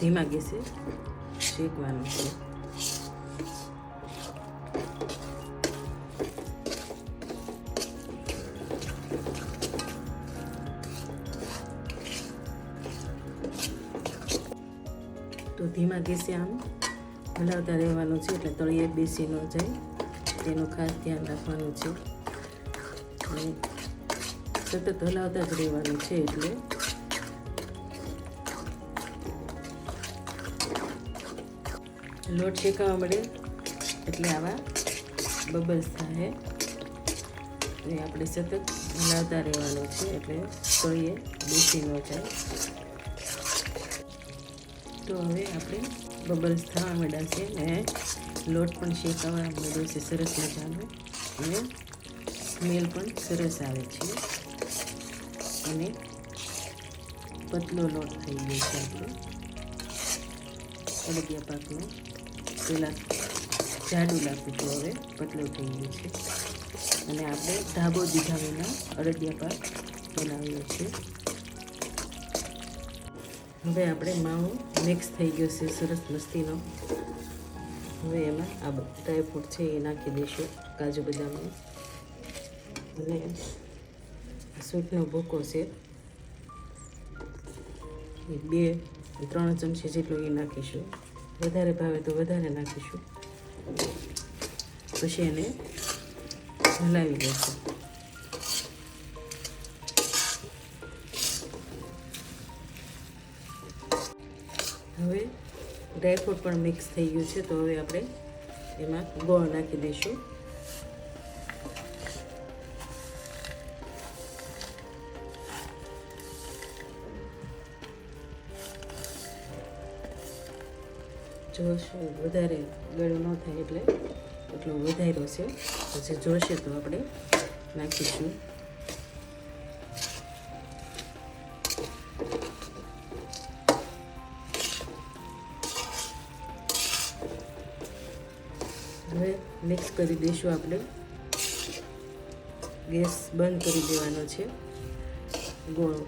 ગેસે શેકવાનું છે. તો ધીમા ગેસે આમ હલાવતા રહેવાનું છે એટલે તળિયે બેસી ન જાય. તેનું ખાસ ધ્યાન રાખવાનું છે. અને સતત હલાવતા જ રહેવાનું છે એટલે લોટ શેકાવા મળે. એટલે આવા બબલ્સ થાય. એ આપણે સતત હલાવતા રહેવાનું છે, એટલે તળિયે બેસી ન જાય તો હવે આપણે બબલ્સ થવા માંડ્યા છે ને લોટ પણ શેકાવા મળ્યો છે, સરસ મજાનો. અને સ્મેલ પણ સરસ આવે છે. અને પતલો લોટ થઈ ગયો છે આપણો. અડદિયા પાકનો. પહેલાં જાડું લાગતું હતું હવે પતલું થઈ ગયું છે. અને આપણે ધાબો દીધા વિના અડદિયા પાક બનાવ્યો છે. હવે આપણે માવો મિક્સ થઈ ગયો છે, સરસ મસ્તીનો. હવે એમાં આ ડ્રાયફ્રૂટ છે એ નાખી દઈશું કાજુ બદામનો. અને સૂટનો ભૂકો છે. બે, ત્રણ ચમચી જેટલું એ નાખીશું. વધારે ભાવે તો વધારે નાખીશું. પછી એને હલાવી દઈશું. હવે ડ્રાયફ્રૂટ પણ મિક્સ થઈ ગયું છે, તો હવે આપણે એમાં ગોળ નાખી દઈશું. જો વધારે ગળું ન થાય એટલે એટલો વધાર્યો છે. પછી જોશે તો આપણે નાખીશું. હવે મિક્સ કરી દઈશું આપણે. ગેસ બંધ કરી દેવાનો છે. ગોળ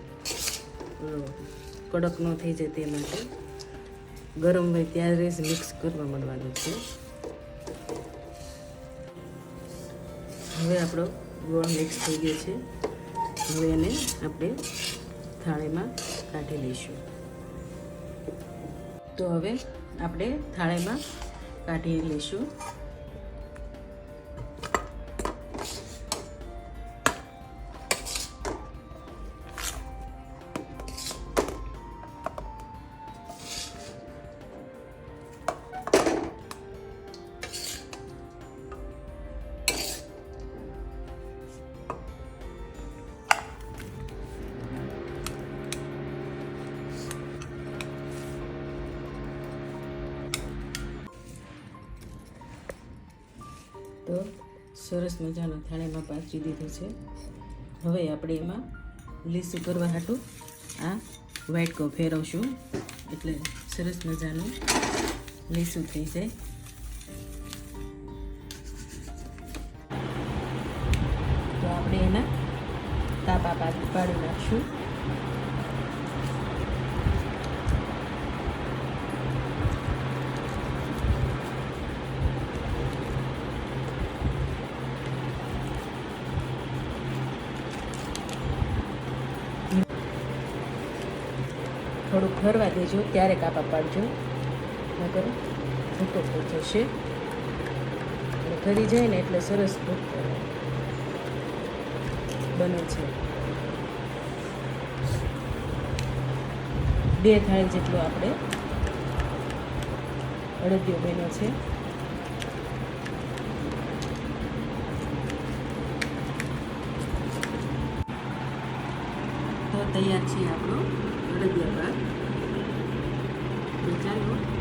કડક ન થઈ જાય તે માટે. ગરમ હોય ત્યારે જ મિક્સ કરવા મળવાનું છે. હવે આપણો ગોળ મિક્સ થઈ ગયો છે. હવે એને આપણે થાળીમાં કાઢી લઈશું. તો હવે આપણે થાળીમાં કાઢી લઈશું. તો સરસ મજાનો થાળીમાં પાછી દીધું છે. હવે આપણે એમાં લીસું કરવા હાટું આ વ્હાઈટ કો ફેરવશું. એટલે સરસ મજાનું લીસું થઈ જાય. તો આપણે એના તાપા પાડી નાખશું. થોડુંક ફરવા દેજો, ત્યારે કાપા પાડજો. નકર ભૂકો અને ફરી જાય ને એટલે સરસ ભૂક બને છે. બે થાળી જેટલો આપણે અડદિયો બન્યો છે. તો તૈયાર છે આપણો. અડદિયા પાક તો ચાલો